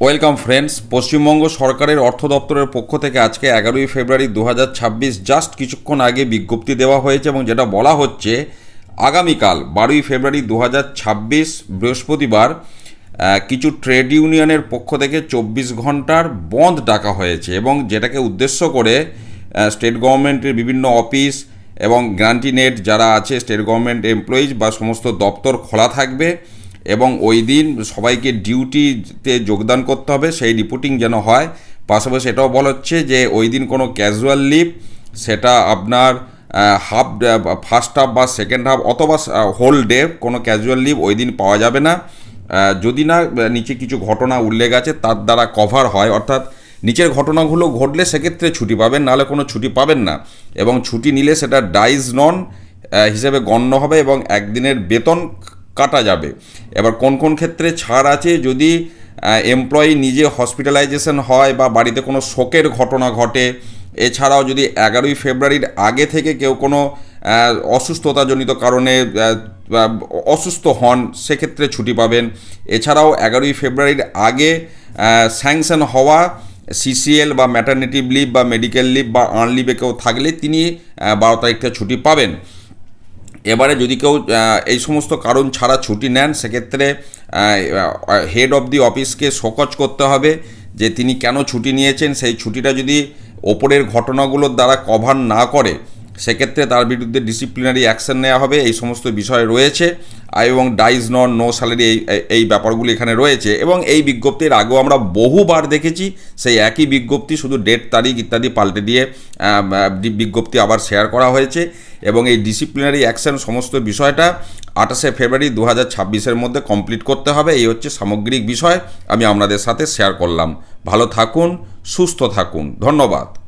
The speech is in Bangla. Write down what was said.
ওয়েলকাম ফ্রেন্ডস পশ্চিমবঙ্গ সরকারের অর্থ দপ্তরের পক্ষ থেকে আজকে এগারোই ফেব্রুয়ারি দু হাজার ছাব্বিশ জাস্ট কিছুক্ষণ আগে বিজ্ঞপ্তি দেওয়া হয়েছে এবং যেটা বলা হচ্ছে, আগামীকাল বারোই ফেব্রুয়ারি দু হাজার ছাব্বিশ, বৃহস্পতিবার কিছু ট্রেড ইউনিয়নের পক্ষ থেকে চব্বিশ ঘণ্টার বন্ধ ডাকা হয়েছে এবং যেটাকে উদ্দেশ্য করে স্টেট গভর্নমেন্টের বিভিন্ন অফিস এবং গ্রান্টি নেট যারা আছে স্টেট গভর্নমেন্ট এমপ্লয়িজ বা সমস্ত দপ্তর খোলা থাকবে। এবং ওই দিন সবাইকে ডিউটিতে যোগদান করতে হবে, সেই রিপোর্টিং যেন হয়। পাশাপাশি এটাও বলা হচ্ছে যে, ওই দিন কোনো ক্যাজুয়াল লিভ সেটা আপনার হাফ ফার্স্ট হাফ বা সেকেন্ড হাফ অথবা হোল ডে কোনো ক্যাজুয়াল লিভ ওই দিন পাওয়া যাবে না। যদি না নিচে কিছু ঘটনা উল্লেখ আছে, তার দ্বারা কভার হয়, অর্থাৎ নিচের ঘটনাগুলো ঘটলে সেক্ষেত্রে ছুটি পাবেন, নাহলে কোনো ছুটি পাবেন না। এবং ছুটি নিলে সেটা ডাইজ নন হিসেবে গণ্য হবে এবং একদিনের বেতন কাটা যাবে। এবার কোন কোন ক্ষেত্রে ছাড় আছে? যদি এমপ্লয়ি নিজে হসপিটালাইজেশন হয় বা বাড়িতে কোনো শোকের ঘটনা ঘটে, এছাড়াও যদি এগারোই ফেব্রুয়ারির আগে থেকে কেউ কোনো অসুস্থতাজনিত কারণে অসুস্থ হন, সেক্ষেত্রে ছুটি পাবেন। এছাড়াও এগারোই ফেব্রুয়ারির আগে স্যাংশন হওয়া সিসিএল বা ম্যাটার্নিটিভ লিভ বা মেডিকেল লিভ বা আর্ন লিভে কেউ থাকলে তিনি বারো তারিখ থেকে ছুটি পাবেন। এবারে যদি কেউ এই সমস্ত কারণ ছাড়া ছুটি নেন, সেক্ষেত্রে হেড অফ দি অফিসকে শোকজ করতে হবে যে তিনি কেন ছুটি নিয়েছেন। সেই ছুটিটা যদি ওপরের ঘটনাগুলোর দ্বারা কভার না করে সেক্ষেত্রে তার বিরুদ্ধে ডিসিপ্লিনারি অ্যাকশন নেওয়া হবে, এই সমস্ত বিষয় রয়েছে। এবং ডাইজ নন নো স্যালারি এই, এই- ব্যাপারগুলি এখানে রয়েছে এবং এই বিজ্ঞপ্তির আগেও আমরা বহুবার দেখেছি, সেই একই বিজ্ঞপ্তি শুধু ডেট তারিখ ইত্যাদি পাল্টে দিয়ে বিজ্ঞপ্তি আবার শেয়ার করা হয়েছে এবং এই ডিসিপ্লিনারি অ্যাকশন সমস্ত বিষয়টা আঠাশে ফেব্রুয়ারি দু হাজার ছাব্বিশের মধ্যে কমপ্লিট করতে হবে, এই হচ্ছে সামগ্রিক বিষয়, আমি আপনাদের সাথে শেয়ার করলাম। ভালো থাকুন, সুস্থ থাকুন, ধন্যবাদ।